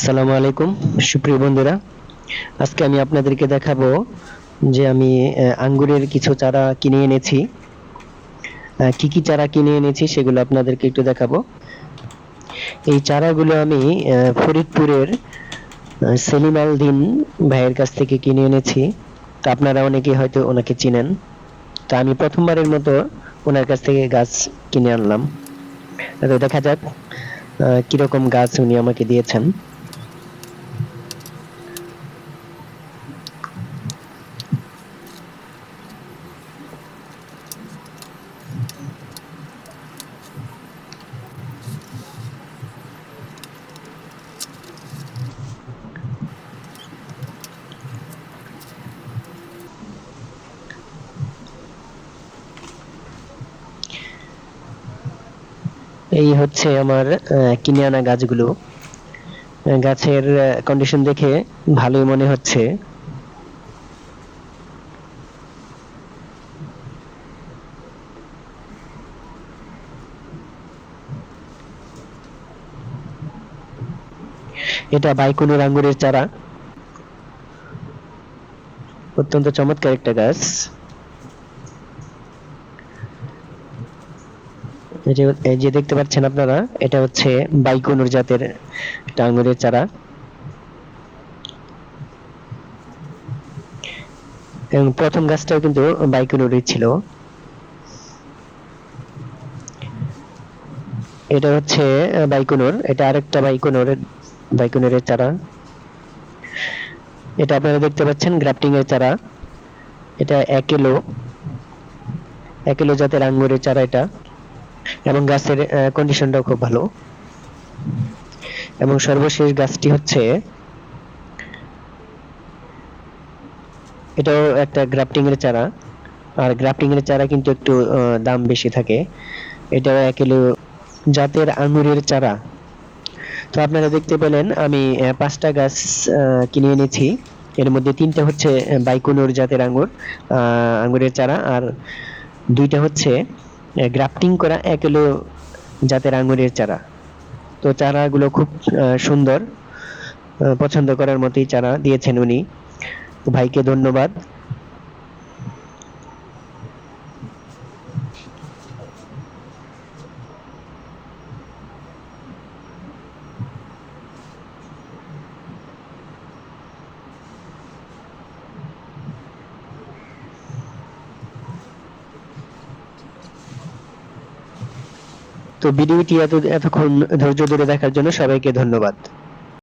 আসসালামু আলাইকুম, সুপ্রিয় বন্ধুরা। আজকে আমি আপনাদেরকে দেখাবো যে আমি আঙ্গুরের কিছু চারা কিনে এনেছি। কি কি চারা কিনে এনেছি সেগুলো আপনাদেরকে একটু দেখাবো। এই চারাগুলো আমি ফরিদপুরের সেলিম আল দিন ভাইয়ের কাছ থেকে কিনে এনেছি। তো আপনারা অনেকেই হয়তো ওনাকে চিনেন। তো আমি প্রথমবারের মতো ওনার কাছ থেকে গাছ কিনে আনলাম। তো দেখা যাক কীরকম গাছ উনি আমাকে দিয়েছেন। এই হচ্ছে আমার কিনে আনা গাছগুলো। গাছের কন্ডিশন দেখে ভালোই মনে হচ্ছে। এটা বাইকুনুর আঙ্গুরের চারা। অত্যন্ত চমৎকার একটা গাছ। এই যে দেখতে পাচ্ছেন আপনারা, এটা হচ্ছে বাইকুনুর জাতের আঙ্গুরের চারা। এবং প্রথম গাছটাও কিন্তু বাইকুনুরই ছিল। এটা হচ্ছে বাইকুনুর। এটা আরেকটা বাইকুনুর, বাইকুনুরের চারা। এটা আপনারা দেখতে পাচ্ছেন গ্রাফটিং এর চারা। এটা এক কিলো এক কিলো জাতের আঙ্গুরের চারা এটা। এবং গাছের কন্ডিশনটাও খুব ভালো। এবং সর্বশেষ গাছটি হচ্ছে, এটাও একটা গ্রাফটিং এর চারা। আর গ্রাফটিং এর চারা কিন্তু একটু দাম বেশি থাকে। এটাও এক কিলো জাতের আঙ্গুরের চারা। তো আপনারা দেখতে পেলেন, আমি পাঁচটা গাছ কিনে এনেছি। এর মধ্যে তিনটা হচ্ছে বাইকুনুর জাতের আঙ্গুর আঙ্গুরের চারা। আর দুইটা হচ্ছে গ্রাফটিং করা এক হলো জাতের আঙুরের চারা। তো চারাগুলো খুব সুন্দর পছন্দ করার মতোই চারা দিয়েছেন উনি। ভাইকে ধন্যবাদ। তো ভিডিওটি এত এতক্ষণ ধৈর্য ধরে দেখার জন্য সবাইকে ধন্যবাদ।